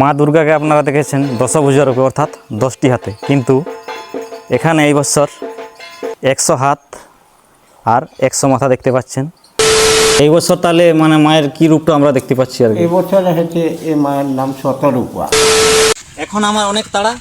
মা দুর্গাকে আপনারা দেখেছেন দশভুজার রূপে অর্থাৎ দশটি হাতে। কিন্তু এখানে এই বছর একশো হাত আর একশো মাথা দেখতে পাচ্ছেন। এই বছর তাহলে মানে মায়ের কি রূপটা আমরা দেখতে পাচ্ছি আর কি? এই বছর হচ্ছে এই মায়ের নাম শতরূপা। এখন আমার অনেক তাড়া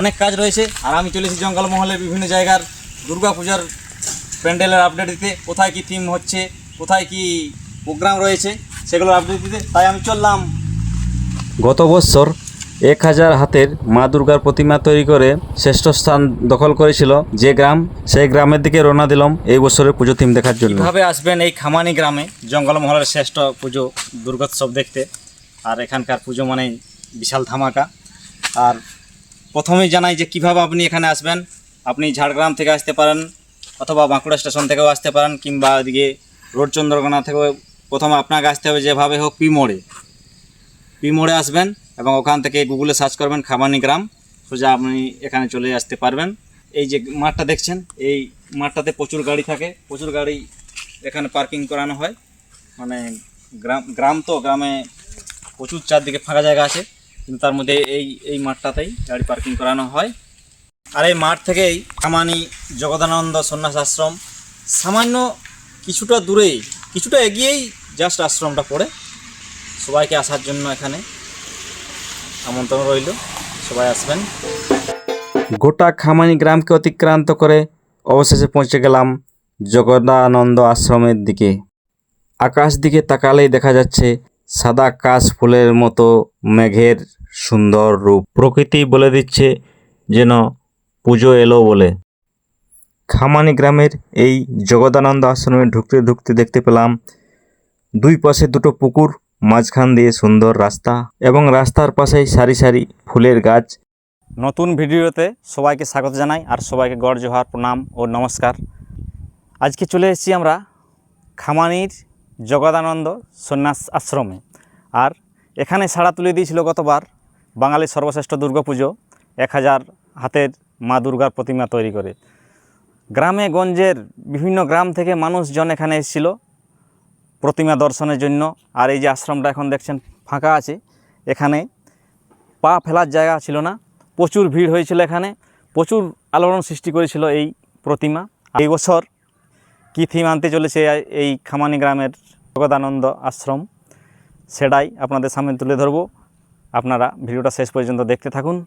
অনেক কাজ রয়েছে। আর আমি চলেছি জঙ্গলমহলের বিভিন্ন জায়গার দুর্গা পূজার প্যান্ডেলের আপডেট দিতে। কোথায় কি থিম হচ্ছে কোথায় কি প্রোগ্রাম রয়েছে সেগুলোর আপডেট দিতে। তাই আমি চললাম গত বছর এক হাজার হাতের মা দুর্গার প্রতিমা তৈরি করে শ্রেষ্ঠ স্থান দখল করেছিল যে গ্রাম, সেই গ্রামের দিকে রওনা দিলাম এই বছরের পুজো থিম দেখার জন্য। কীভাবে আসবেন এই খামানি গ্রামে? জঙ্গলমহলের শ্রেষ্ঠ পুজো দুর্গোৎসব দেখতে। আর এখানকার পুজো মানে বিশাল ধামাকা। আর প্রথমেই জানাই যে কীভাবে আপনি এখানে আসবেন? আপনি ঝাড়গ্রাম থেকে আসতে পারেন অথবা বাঁকুড়া স্টেশন থেকেও আসতে পারেন কিংবা এদিকে রোড চন্দ্রকোনা থেকেও প্রথমে আপনাকে আসতে হবে যেভাবে হোক পি মোড়ে পি মোড়ে আসবেন এবং ওখান থেকে গুগলে সার্চ করবেন খামানি গ্রাম। সোজা আপনি এখানে চলে আসতে পারবেন। এই যে মাঠটা দেখছেন, এই মাঠটাতে প্রচুর গাড়ি থাকে। প্রচুর গাড়ি এখানে পার্কিং করানো হয়। মানে গ্রাম গ্রাম তো, গ্রামে প্রচুর চারদিকে ফাঁকা জায়গা আছে। কিন্তু তার মধ্যে এই এই মাঠটাতেই গাড়ি পার্কিং করানো হয়। আর এই মাঠ থেকেই খামানি, জগদানন্দ সন্ন্যাস আশ্রম সামান্য কিছুটা দূরেই, কিছুটা এগিয়েই জাস্ট আশ্রমটা পড়ে। সবাইকে আসার জন্য এখানে আমন্ত্রণ রইল। সবাই আসবেন। গোটা খামানি গ্রামকে অতিক্রান্ত করে অবশেষে পৌঁছে গেলাম জগদানন্দ আশ্রমের দিকে। আকাশ দিকে তাকালেই দেখা যাচ্ছে সাদা কাশ ফুলের মতো মেঘের সুন্দর রূপ। প্রকৃতি বলে দিচ্ছে যেন পুজো এলো বলে। খামানি গ্রামের এই জগদানন্দ আশ্রমে ঢুকতে ঢুকতে দেখতে পেলাম দুই পাশে দুটো পুকুর মাঝখান দিয়ে সুন্দর রাস্তা এবং রাস্তার পাশেই সারি সারি ফুলের গাছ। নতুন ভিডিওতে সবাইকে স্বাগত জানাই আর সবাইকে গড় জোহার, প্রণাম ও নমস্কার। আজকে চলে এসেছি আমরা খামানির জগদানন্দ সন্ন্যাস আশ্রমে। আর এখানে সাড়া তুলে দিয়েছিল গতবার বাঙালির সর্বশ্রেষ্ঠ দুর্গাপুজো, এক হাজার হাতের মা দুর্গার প্রতিমা তৈরি করে। গ্রামে গঞ্জের বিভিন্ন গ্রাম থেকে মানুষজন এখানে এসেছিল। প্রতিমা দর্শনের জন্য। আর এই যে আশ্রমটা এখন দেখছেন ফাঁকা আছে। এখানে পা ফেলার জায়গা ছিল না। প্রচুর ভিড় হয়েছিল এখানে। প্রচুর আলোড়ন সৃষ্টি করেছিল এই প্রতিমা। এই বছর কী থিম আনতে চলেছে এই- খামানি গ্রামের জগদানন্দ আশ্রম, সেটাই আপনাদের সামনে তুলে ধরব। আপনারা ভিডিওটা শেষ পর্যন্ত দেখতে থাকুন,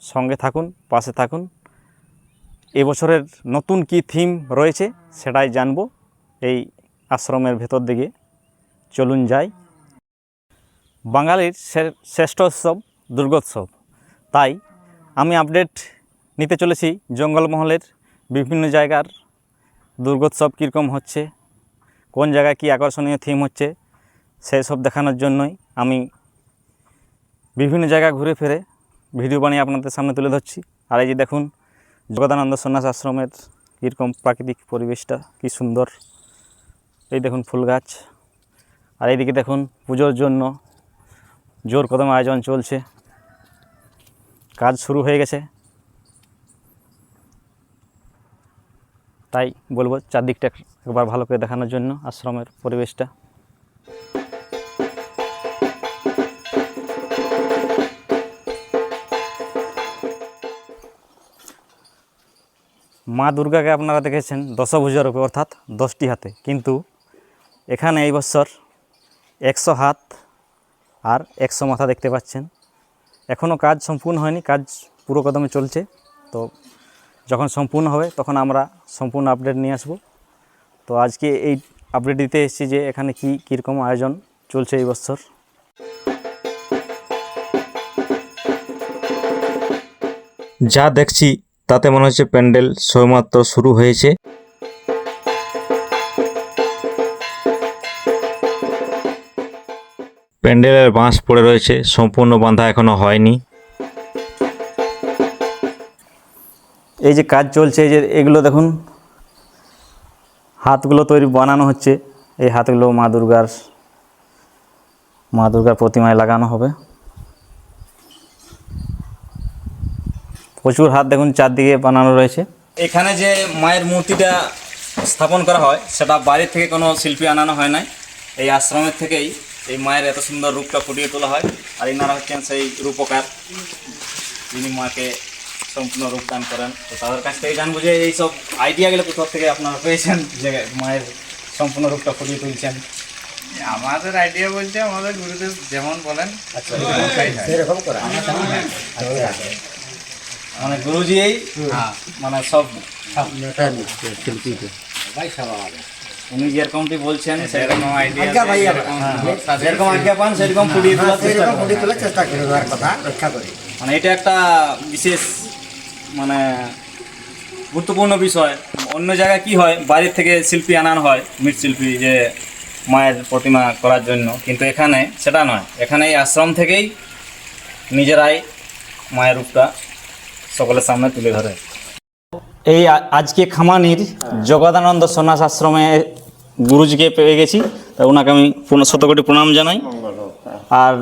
সঙ্গে থাকুন, পাশে থাকুন। এবছরের নতুন কি থিম রয়েছে, সেটাই জানব। এই আশ্রমের ভেতর দিকে চলুন যাই। বাঙালির শ্রে- শ্রেষ্ঠ উৎসব দুর্গোৎসব। তাই আমি আপডেট নিতে চলেছি জঙ্গলমহলের বিভিন্ন জায়গার দুর্গোৎসব কীরকম হচ্ছে, কোন জায়গায় কী আকর্ষণীয় থিম হচ্ছে সেই সব দেখানোর জন্যই আমি বিভিন্ন জায়গা ঘুরে ফিরে ভিডিও বানিয়ে আপনাদের সামনে তুলে ধরছি। আর এই যে দেখুন, জগদানন্দ সন্ন্যাস আশ্রমের কীরকম প্রাকৃতিক পরিবেশটা, কী সুন্দর। এই দেখুন ফুল গাছ। আর এইদিকে দেখুন পুজোর জন্য জোর কদম আয়োজন চলছে। কাজ শুরু হয়ে গেছে। তাই বলব চারদিকটা একবার ভালো করে দেখানোর জন্য আশ্রমের পরিবেশটা। মা দুর্গাকে আপনারা দেখেছেন দশভুজার রূপে অর্থাৎ দশটি হাতে। কিন্তু এখানে এই বছর একশো হাত আর একশো মাথা দেখতে পাচ্ছেন। এখনও কাজ সম্পূর্ণ হয়নি, কাজ পুরো কদমে চলছে। তো যখন সম্পূর্ণ হবে তখন আমরা সম্পূর্ণ আপডেট নিয়ে আসব। তো আজকে এই আপডেট দিতে এসেছি যে এখানে কি, কীরকম আয়োজন চলছে এই বছর। যা দেখছি তাতে মনে হচ্ছে প্যান্ডেল সবেমাত্র শুরু হয়েছে। প্যান্ডেলের বাঁশ পড়ে রয়েছে সম্পূর্ণ বাঁধা এখনও হয়নি। এই যে কাজ চলছে এই যে এগুলো দেখুন হাতগুলো তৈরি বানানো হচ্ছে। এই হাতগুলো মা দুর্গার মা দুর্গার প্রতিমায় লাগানো হবে। প্রচুর হাত দেখুন চারদিকে বানানো রয়েছে। এখানে যে মায়ের মূর্তিটা স্থাপন করা হয় সেটা বাইরে থেকে কোনো শিল্পী আনানো হয় নাই। এই আশ্রমের থেকেই এই মায়ের এত সুন্দর রূপটা ফুটিয়ে তোলা হয় আর ইনারা হচ্ছেন সেই রূপকার। যিনি মাকে সম্পূর্ণ রূপদান করেন। তো তাদের কাছ থেকে জানব যে এইসব আইডিয়াগুলো কোথাও থেকে আপনারা পেয়েছেন যে মায়ের সম্পূর্ণ রূপটা ফুটিয়ে তুলছেন? আমাদের আইডিয়া বলতে আমাদের গুরুদেব যেমন বলেন আচ্ছা ওটাই মানে গুরুজি এই মানে সব উনি যেরকমটি বলছেন সেরকম যেরকম আইডিয়া যেরকম আজ্ঞা পান সেরকম ফুটিয়ে তোলার চেষ্টা করেন। মানে এটা একটা বিশেষ মানে গুরুত্বপূর্ণ বিষয়। অন্য জায়গায় কি হয় বাইরের থেকে শিল্পী আনানো হয় মৃৎশিল্পী যে মায়ের প্রতিমা করার জন্য। কিন্তু এখানে সেটা নয়। এখানে এই আশ্রম থেকেই নিজেরাই মায়ের রূপটা সকলের সামনে তুলে ধরে। এই আজকে খামানির জগদানন্দ সন্ন্যাস আশ্রমে গুরুজিকে পেয়ে গেছি। তা ওনাকে আমি শতকোটি প্রণাম জানাই। আর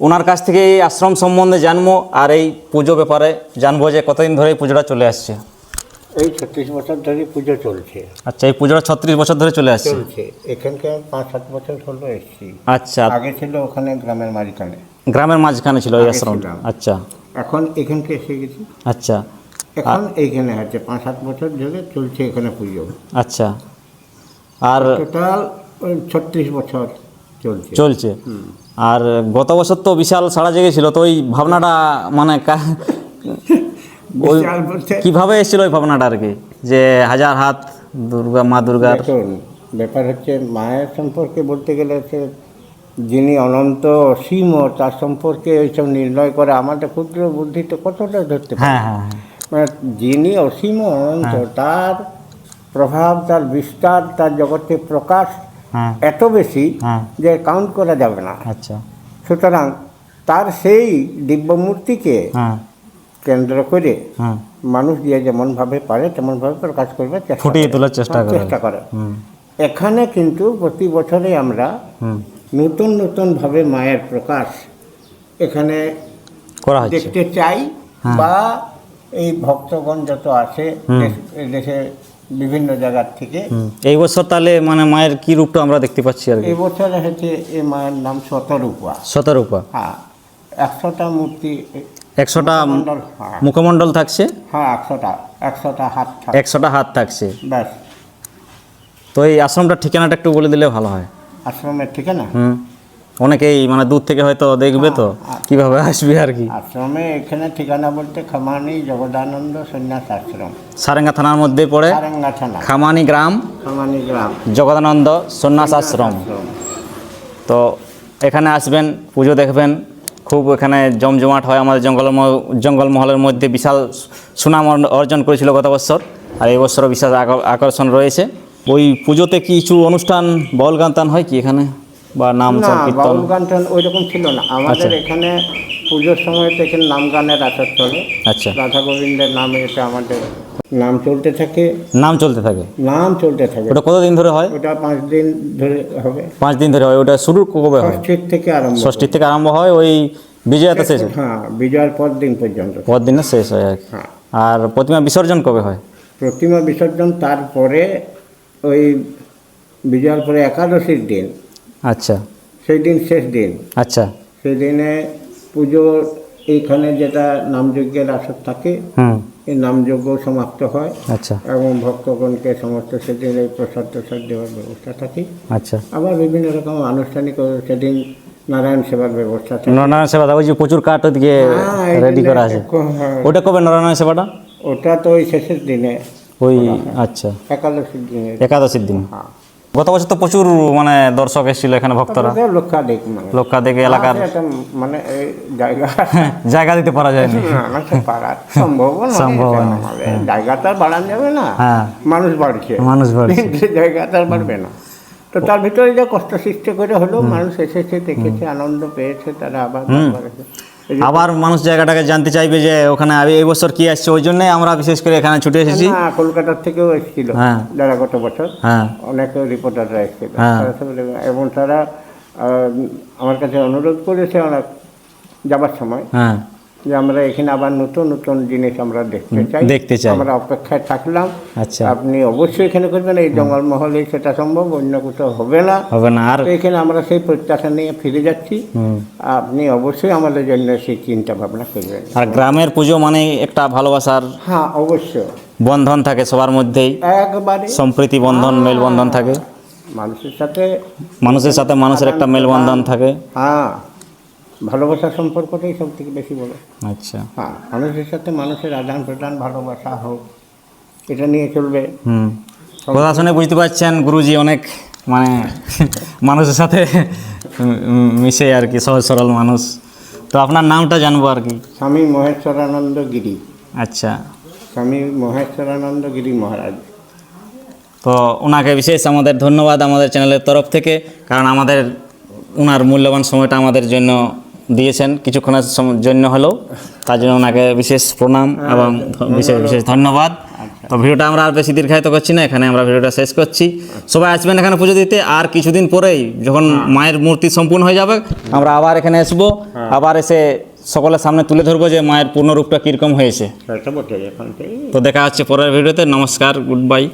ওনার কাছ থেকে এই আশ্রম সম্বন্ধে জানব আর এই পুজো ব্যাপারে জানব যে কতদিন ধরে এই পুজোটা চলে আসছে। এই ছত্রিশ বছর ধরে পুজো চলছে। আচ্ছা এই পুজোটা ছত্রিশ বছর ধরে চলে আসছে। চলছে। এখানকার পাঁচ সাত বছর হলো এসছি। আচ্ছা। আগে ছিল ওখানে গ্রামের মাঝখানে। গ্রামের মাঝখানে ছিল এই আশ্রম আচ্ছা। এখন এখানকে এসে গেছি। আচ্ছা। এখন এইখানে আছে পাঁচ সাত বছর ধরে চলছে এখানে পুজো। আচ্ছা। আর টোটাল ছত্রিশ বছর চলছে। চলছে। আর গত বছর তো বিশাল সাড়া জেগেছিল তো ওই ভাবনাটা মানে কীভাবে এসেছিল ওই ভাবনাটা আর কি? যে হাজার হাত দুর্গা মা দুর্গার ব্যাপার হচ্ছে মায়ের সম্পর্কে বলতে গেলে হচ্ছে যিনি অনন্ত অসীম তার সম্পর্কে ওইসব নির্ণয় করে আমাদের ক্ষুদ্র বুদ্ধিতে কতটা ধরতে হ্যাঁ হ্যাঁ হ্যাঁ। যিনি অসীম অনন্ত তার প্রভাব তার বিস্তার তার জগতে প্রকাশ হ্যাঁ। এত বেশি হ্যাঁ। যে কাউন্ট করা যাবে না। আচ্ছা। সুতরাং তার সেই দিব্যমূর্তিকে হ্যাঁ। কেন্দ্র করে হ্যাঁ। মানুষ যে যেমনভাবে পারে তেমনভাবে প্রকাশ করবে চেষ্টা ফুটিয়ে। তোলার চেষ্টা হ্যাঁ, করে। চেষ্টা করে। এখানে কিন্তু প্রতি বছরে আমরা নতুন নতুনভাবে মায়ের প্রকাশ এখানে করা দেখতে চাই হ্যাঁ। বা এই ভক্তগণ যত আসে হুম। দেশ- বিভিন্ন জায়গার থেকে এই বছর তাহলে মানে মায়ের কি রূপটা আমরা দেখতে পাচ্ছি আর এই বছর হচ্ছে এই মায়ের নাম শতরূপা। শতরূপা। হ্যাঁ একশোটা মূর্তি একশোটা হ্যাঁ। মুখমণ্ডল থাকছে? হ্যাঁ একশোটা একশোটা হাত একশোটা হাত থাকছে। ব্যাস। তো এই আশ্রমটার ঠিকানাটা একটু বলে দিলে ভালো হয়। আশ্রমের ঠিকানা? হুম। অনেকেই মানে দূর থেকে হয়তো দেখবে তো হ্যাঁ। কীভাবে আসবে আর কি। আশ্রমে এখানে ঠিকানা বলতে খামানি জগদানন্দ সন্ন্যাস আশ্রম। সারেঙ্গা থানার মধ্যে পড়ে সারেঙ্গা থানা। খামানি গ্রাম খামানি গ্রাম। জগদানন্দ সন্ন্যাস আশ্রম। তো এখানে আসবেন পুজো দেখবেন। খুব এখানে জমজমাট হয় আমাদের জঙ্গল জঙ্গলমহলের মধ্যে বিশাল সুনাম অর্জন করেছিল গত বছর। আর এই বছরও বিশাল আক- আকর্ষণ রয়েছে। ওই পুজোতে কিছু অনুষ্ঠান বল গান হয় কি এখানে? বা নাম বাউল গান টান ওই রকম ছিল না। আমাদের আচ্ছা। এখানে পুজোর সময় তো এখানে নাম গানের আসর চলে। আচ্ছা। রাধা গোবিন্দের নামে এটা আমাদের নাম চলতে থাকে। নাম চলতে থাকে? নাম চলতে থাকে। ওটা কতদিন ধরে হয়? ওটা পাঁচ দিন ধরে হবে। পাঁচ দিন ধরে হয়। ওটা শুরু কবে হয়? ষষ্ঠীর থেকে আরম্ভ ষষ্ঠীর থেকে আরম্ভ হয়। ওই বিজয়াতে শেষ হয়? হ্যাঁ বিজয়ার পর দিন পর্যন্ত। পর দিনে শেষ হয় আর হ্যাঁ। আর প্রতিমা বিসর্জন কবে হয়? প্রতিমা বিসর্জন তারপরে ওই বিজয়ার পরে একাদশীর দিন। আচ্ছা। সেই দিন শেষ দিন। আচ্ছা। সেই দিনে পুজো এইখানে যেটা নামযজ্ঞের আসর থাকে এই নামযজ্ঞ সমাপ্ত হয় আচ্ছা। এবং ভক্তগণকে সমস্ত সেদিন এই প্রসাদ প্রসাদ দেওয়ার ব্যবস্থা থাকে। আচ্ছা। আবার বিভিন্ন রকম আনুষ্ঠানিক সেদিন নারায়ণ সেবার ব্যবস্থা থাকে। নারায়ণ সেবা ওই যে প্রচুর কাঠ ওদিকে হ্যাঁ, রেডি করা আছে। হ্যাঁ, ওটা কবে নারায়ণ সেবাটা? ওটা তো ওই শেষের দিনে ওই আচ্ছা। একাদশীর দিনে। একাদশীর দিন। হ্যাঁ। গত বছর তো প্রচুর মানে দর্শক এসেছিল এখানে ভক্তরা। লক্ষাধিক মানে। লোকাধিক এলাকার মানে এই জায়গা জায়গা দিতে পারা যায় না, সম্ভব সম্ভব এটা জায়গা তো আর বাড়ানো যাবে না। হ্যাঁ। মানুষ বাড়ছে। মানুষ বাড়ছে। জায়গা তো আর বাড়বে না। তো তার ভিতরে যে কষ্ট সৃষ্টি করে হলেও মানুষ এসেছে দেখেছে আনন্দ পেয়েছে তারা আবার আবার মানুষ জায়গাটাকে জানতে চাইবে যে ওখানে আমি এই বছর কি আসছে? ওই জন্যই আমরা বিশেষ করে এখানে ছুটে এসেছি। কলকাতার থেকেও এসেছিল। হ্যাঁ। যারা গত বছর হ্যাঁ। অনেক রিপোর্টাররা এসেছিল। হ্যাঁ। এবং তারা আমার কাছে অনুরোধ করেছে অনেক যাবার সময়। হ্যাঁ। যে আমরা এখানে আবার নতুন নতুন জিনিস আমরা দেখতে চাই। দেখতে চাই। আমরা অপেক্ষায় থাকলাম। আচ্ছা। আপনি অবশ্যই এখানে করবেন এই জঙ্গলমহলে সেটা সম্ভব অন্য কোথাও হবে না। হবে না আর এখানে আমরা সেই প্রত্যাশা নিয়ে ফিরে যাচ্ছি। আপনি অবশ্যই আমাদের জন্য সেই চিন্তা ভাবনা করবেন। আর গ্রামের পুজো মানে একটা ভালোবাসার হ্যাঁ অবশ্যই। বন্ধন থাকে সবার মধ্যেই। একবারে। সম্প্রীতি বন্ধন মেলবন্ধন থাকে। মানুষের সাথে মানুষের সাথে মানুষের একটা মেলবন্ধন থাকে। হ্যাঁ। ভালোবাসার সম্পর্কটাই সব থেকে বেশি বড়। আচ্ছা। হ্যাঁ মানুষের সাথে মানুষের আদান প্রদান ভালোবাসা হোক এটা নিয়ে চলবে। হুম। কথা শুনে বুঝতে পারছেন গুরুজি অনেক মানে মানুষের সাথে মিশে আর কি সহজ সরল মানুষ। তো আপনার নামটা জানব আর কি? স্বামী মহেশ্বরানন্দ গিরি। আচ্ছা। স্বামী মহেশ্বরানন্দ গিরি মহারাজ। তো ওনাকে বিশেষ আমাদের ধন্যবাদ আমাদের চ্যানেলের তরফ থেকে কারণ আমাদের ওনার মূল্যবান সময়টা আমাদের জন্য দিয়েছেন কিছুক্ষণের জন্য হলেও। তার জন্য ওনাকে বিশেষ প্রণাম এবং বিশেষ বিশেষ ধন্যবাদ। তো ভিডিওটা আমরা আর বেশি দীর্ঘায়িত করছি না এখানে আমরা ভিডিওটা শেষ করছি। সবাই আসবেন এখানে পুজো দিতে আর কিছুদিন পরেই যখন মায়ের মূর্তি সম্পূর্ণ হয়ে যাবে আমরা আবার এখানে আসব। আবার এসে সকলের সামনে তুলে ধরবো যে মায়ের পূর্ণ রূপটা কীরকম হয়েছে। তো দেখা হচ্ছে পরের ভিডিওতে। নমস্কার গুড বাই।